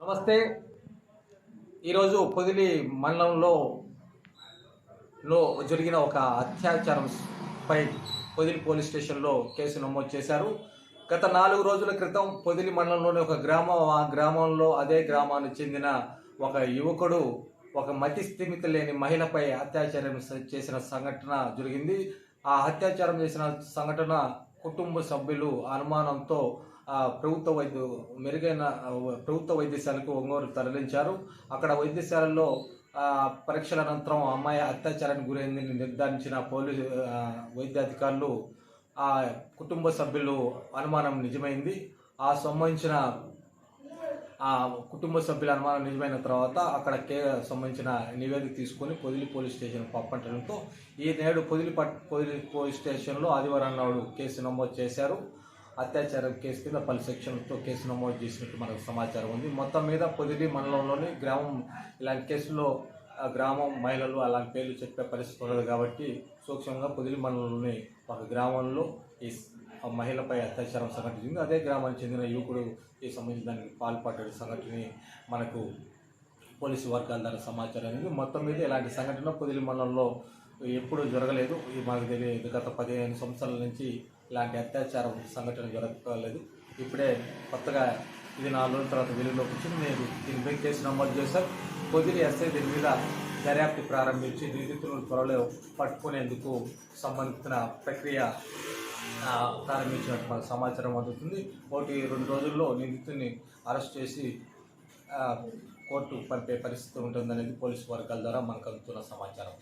నమస్తే. ఈరోజు పొదిలి మండలంలో లో జరిగిన ఒక అత్యాచారం పై పొదిలి పోలీస్ స్టేషన్లో కేసు నమోదు చేశారు. గత నాలుగు రోజుల క్రితం పొదిలి మండలంలోని ఒక గ్రామం ఆ గ్రామంలో అదే గ్రామానికి చెందిన ఒక యువకుడు ఒక మతి స్థిమిత లేని మహిళపై అత్యాచారం చేసిన సంఘటన జరిగింది. ఆ అత్యాచారం చేసిన సంఘటన కుటుంబ సభ్యులు అనుమానంతో ప్రభుత్వ వైద్య మెరుగైన ప్రభుత్వ వైద్యశాలకు ఒంగోలు తరలించారు. అక్కడ వైద్యశాలలో పరీక్షల అనంతరం అమ్మాయి అత్యాచారానికి గురైందని నిర్ధారించిన పోలీసు వైద్యాధికారులు ఆ కుటుంబ సభ్యులు అనుమానం నిజమైంది. ఆ సంబంధించిన ఆ కుటుంబ సభ్యుల అనుమానం నిజమైన తర్వాత అక్కడ కే సంబంధించిన నివేదిక తీసుకొని పొదిలి పోలీస్ స్టేషన్ పంపడంతో ఈ నేడు పొదిలి పట్ పొదిలి పోలీస్ స్టేషన్లో ఆదివారం నాడు కేసు నమోదు చేశారు. అత్యాచారం కేసు కింద పలు సెక్షన్లతో కేసు నమోదు చేసినట్టు మనకు సమాచారం ఉంది. మొత్తం మీద పొదిలి మండలంలోని గ్రామం ఇలాంటి కేసుల్లో గ్రామం మహిళలు అలాంటి పేర్లు చెప్పే పరిస్థితి ఉండదు కాబట్టి సూక్ష్మంగా పొదిలి మండలంలోని ఒక గ్రామంలో ఈ మహిళపై అత్యాచారం సంఘటన అదే గ్రామానికి చెందిన యువకుడు ఈ సంబంధించిన దానికి పాల్పడ్డ సంఘటన మనకు పోలీసు వర్గాల ద్వారా సమాచారం అనేది మొత్తం మీద ఇలాంటి సంఘటన పొదిలి మండలంలో ఎప్పుడూ జరగలేదు. ఇది మాకు తెలియదు గత పదిహేను సంవత్సరాల నుంచి ఇలాంటి అత్యాచారం సంఘటన జరగలేదు. ఇప్పుడే కొత్తగా ఇది నాలుగు రోజుల తర్వాత వెలుగులోకి వచ్చింది. నేను దీనిపై కేసు నమోదు చేశారు పొదిలి ఎస్ఐ దీని మీద దర్యాప్తు ప్రారంభించి నిందితులను త్వరలో పట్టుకునేందుకు సంబంధించిన ప్రక్రియ ప్రారంభించినట్టు మనకు సమాచారం అందుతుంది. ఒకటి రెండు రోజుల్లో నిందితుడిని అరెస్ట్ చేసి కోర్టు పంపే పరిస్థితి ఉంటుందనేది పోలీసు వర్గాల ద్వారా మనకు అందుతున్న సమాచారం.